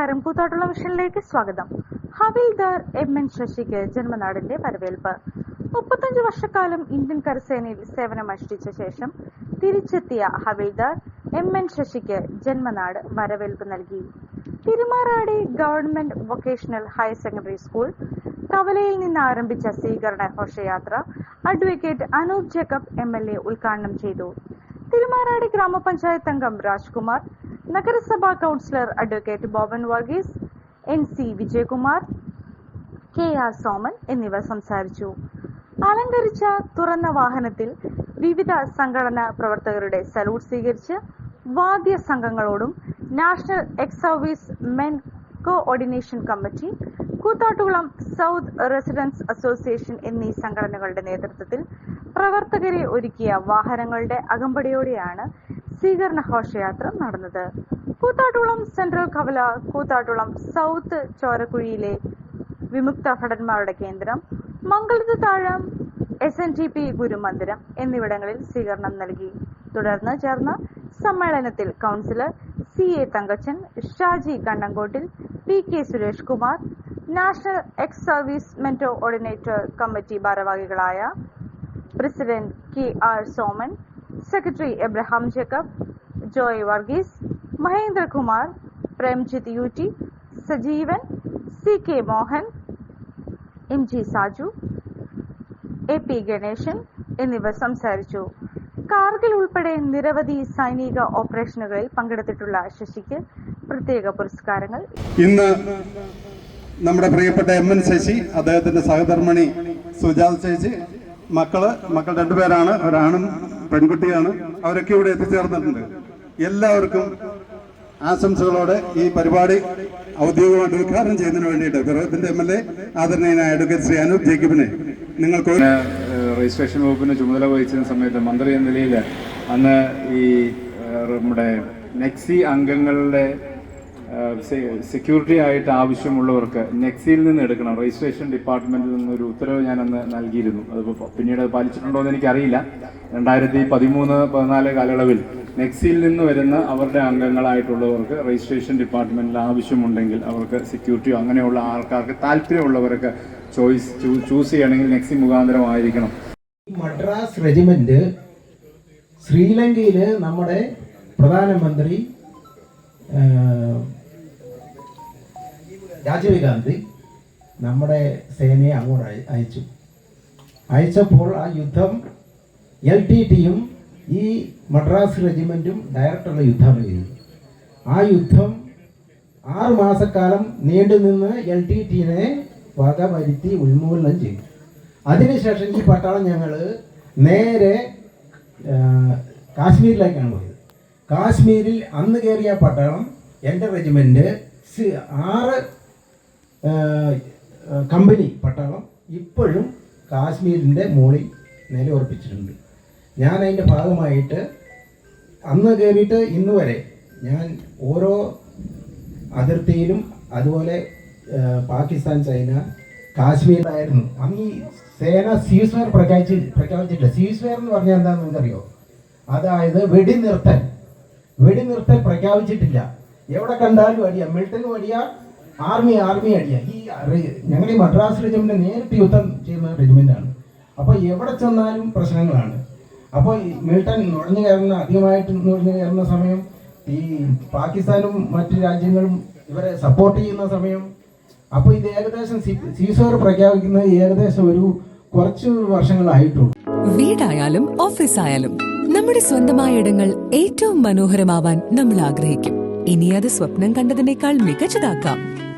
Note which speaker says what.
Speaker 1: നമസ്കാരം കൂത്താട്ടുള്ള മിഷനിലേക്ക് സ്വാഗതം. ഹവിൽദാർ M N ശശിക്ക് ജന്മനാടിന്റെ വരവേൽപ്പ്. മുപ്പത്തഞ്ച് വർഷക്കാലം ഇന്ത്യൻ കരസേനയിൽ സേവനമനുഷ്ഠിച്ച ശേഷം തിരിച്ചെത്തിയ ഹവിൽദാർ എം എൻ ശശിക്ക് ജന്മനാട് വരവേൽപ്പ് നൽകി. Thirumarady government vocational higher secondary school കവലയിൽ നിന്ന് ആരംഭിച്ച സ്വീകരണ ഘോഷയാത്ര advocate Anoop Jacob M L A ഉദ്ഘാടനം ചെയ്തു. തിരുമാറാടി ഗ്രാമപഞ്ചായത്ത് അംഗം രാജ്കുമാർ നഗരസഭാ councillor advocate Boban Varghese N C Vijayakumar K R Soman എന്നിവർ സംസാരിച്ചു. അലങ്കരിച്ച തുറന്ന വാഹനത്തിൽ വിവിധ സംഘടനാ പ്രവർത്തകരുടെ സല്യൂട്ട് സ്വീകരിച്ച് വാദ്യ സംഘങ്ങളോടും national ex service men coordination committee Koothattukulam south residents association എന്നീ സംഘടനകളുടെ നേതൃത്വത്തിൽ പ്രവർത്തകരെ ഒരുക്കിയ വാഹനങ്ങളുടെ അകമ്പടിയോടെയാണ് സ്വീകരണ ഘോഷയാത്ര നടന്നത്. കൂത്താട്ടുളം സെൻട്രൽ കവല കൂത്താട്ടുളം സൗത്ത് ചോരക്കുഴിയിലെ വിമുക്ത ഭടന്മാരുടെ കേന്ദ്രം Mangalathu Thazham S N D P ഗുരുമന്ദിരം എന്നിവിടങ്ങളിൽ സ്വീകരണം നൽകി. തുടർന്ന് ചേർന്ന സമ്മേളനത്തിൽ councillor C A Thankachan Shaji Kannankottil P K Suresh Kumar national ex service men coordinator committee ഭാരവാഹികളായ president K R Soman secretary Abraham Jacob Joy Varghese Mahendrakumar Premjith U T Sajeevan C K Mohan M G Saju A P Ganesan എന്നിവർ സംസാരിച്ചു. കാർഗിൽ ഉൾപ്പെടെ നിരവധി സൈനിക ഓപ്പറേഷനുകളിൽ പങ്കെടുത്തിട്ടുള്ള ശശിക്ക് പ്രത്യേക പുരസ്കാരങ്ങൾ.
Speaker 2: ഇന്ന് നമ്മുടെ പ്രിയപ്പെട്ട എം എൻ ശശി അദ്ദേഹത്തിന്റെ സഹധർമ്മിണി സുജാത ചേച്ചി മക്കൾ മക്കൾ രണ്ടുപേരാണ് ഒരാണും പെൺകുട്ടിയാണ്. അവരൊക്കെ ഇവിടെ എത്തിച്ചേർന്നിട്ടുണ്ട്. എല്ലാവർക്കും ആശംസകളോടെ ഈ പരിപാടി ഔദ്യോഗികമായിട്ട് ഉദ്ഘാടനം ചെയ്യുന്നതിന് വേണ്ടിയിട്ട് പിറവത്തിന്റെ എം എൽ എ ആദരണീയനായ അഡ്വക്കേറ്റ് ശ്രീ അനൂപ് ജേക്കബിനെ നിങ്ങൾക്ക്
Speaker 3: രജിസ്ട്രേഷൻ വകുപ്പിന് ചുമതല വഹിച്ചിരുന്ന സമയത്ത് മന്ത്രി എന്ന നിലയിൽ അന്ന് ഈ നമ്മുടെ നെക്സി അംഗങ്ങളുടെ സെക്യൂരിറ്റി ആയിട്ട് ആവശ്യമുള്ളവർക്ക് നെക്സിയിൽ നിന്ന് എടുക്കണം. രജിസ്ട്രേഷൻ ഡിപ്പാർട്ട്മെന്റിൽ നിന്ന് ഒരു ഉത്തരവ് ഞാൻ അന്ന് നൽകിയിരുന്നു അത് പിന്നീട് പാലിച്ചിട്ടുണ്ടോ എന്ന് എനിക്കറിയില്ല. രണ്ടായിരത്തി പതിമൂന്ന് പതിനാല് കാലയളവിൽ നെക്സിയിൽ നിന്ന് വരുന്ന അവരുടെ അംഗങ്ങളായിട്ടുള്ളവർക്ക് രജിസ്ട്രേഷൻ ഡിപ്പാർട്ട്മെന്റിൽ ആവശ്യമുണ്ടെങ്കിൽ അവർക്ക് സെക്യൂരിറ്റിയോ അങ്ങനെയുള്ള ആൾക്കാർക്ക് താല്പര്യമുള്ളവർക്ക് ചോയ്സ് ചൂസ് ചെയ്യണമെങ്കിൽ നെക്സി മുഖാന്തരമായിരിക്കണം.
Speaker 4: മദ്രാസ് റെജിമെന്റ് ശ്രീലങ്കയിൽ നമ്മുടെ പ്രധാനമന്ത്രി രാജീവ് ഗാന്ധി നമ്മുടെ സേനയെ അങ്ങോട്ട് അയച്ചു. അയച്ചപ്പോൾ ആ യുദ്ധം എൽ ടി ടിയും ഈ മദ്രാസ് റെജിമെന്റും ഡയറക്റ്റുള്ള യുദ്ധമാണ് ആ യുദ്ധം ആറു മാസക്കാലം നീണ്ടുനിന്ന് എൽ ടി ടിനെ വകവരുത്തി ഉന്മൂലനം ചെയ്തു. അതിനുശേഷം ഈ പട്ടാളം ഞങ്ങൾ നേരെ കാശ്മീരിലേക്കാണ് പോയത്. കാശ്മീരിൽ അന്ന് കയറിയ പട്ടാളം എന്റെ റെജിമെന്റ് ആറ് കമ്പനി പട്ടാളം ഇപ്പോഴും കാശ്മീരിന്റെ മുകളിൽ നിലയുറപ്പിച്ചിട്ടുണ്ട്. ഞാൻ അതിന്റെ ഭാഗമായിട്ട് അന്ന് കയറിയിട്ട് ഇന്ന് വരെ ഞാൻ ഓരോ അതിർത്തിയിലും അതുപോലെ പാകിസ്ഥാൻ ചൈന കാശ്മീരിലായിരുന്നു. അന്ന് ഈ സേന സീസ്വെയർ പ്രഖ്യാപിച്ച് പ്രഖ്യാപിച്ചിട്ടില്ല. സീസ്വെയർ എന്ന് പറഞ്ഞാൽ എന്താണെന്ന് നിങ്ങൾക്കറിയോ? അതായത് വെടിനിർത്തൽ. വെടിനിർത്തൽ പ്രഖ്യാപിച്ചിട്ടില്ല. എവിടെ കണ്ടാലും അടിയാ. മിൽട്ടനും അടിയ ആർമി ആർമി അടിയാണ് ഈ ഞങ്ങൾ ഈ മദ്രാസ് റെജിമെന്റ് നേരിട്ട് യുദ്ധം ചെയ്യുന്ന റെജിമെന്റാണ് അപ്പോൾ എവിടെ ചെന്നാലും പ്രശ്നങ്ങളാണ്. അപ്പോൾ മിൽട്ടൺ നുഴഞ്ഞു കയറുന്ന അധികമായിട്ട് നുഴഞ്ഞു കയറുന്ന സമയം ഈ പാകിസ്ഥാനും മറ്റു രാജ്യങ്ങളും ഇവരെ സപ്പോർട്ട് ചെയ്യുന്ന സമയം അപ്പോൾ ഇത് ഏകദേശം സീസോർ പ്രഖ്യാപിക്കുന്നത് ഏകദേശം ഒരു കുറച്ച് വർഷങ്ങളായിട്ടുള്ളൂ.
Speaker 5: വീടായാലും ഓഫീസായാലും നമ്മുടെ സ്വന്തമായ ഇടങ്ങൾ ഏറ്റവും മനോഹരമാവാൻ നമ്മൾ ആഗ്രഹിക്കും. ഇനി അത് സ്വപ്നം കണ്ടതിനേക്കാൾ മികച്ചതാക്കാം.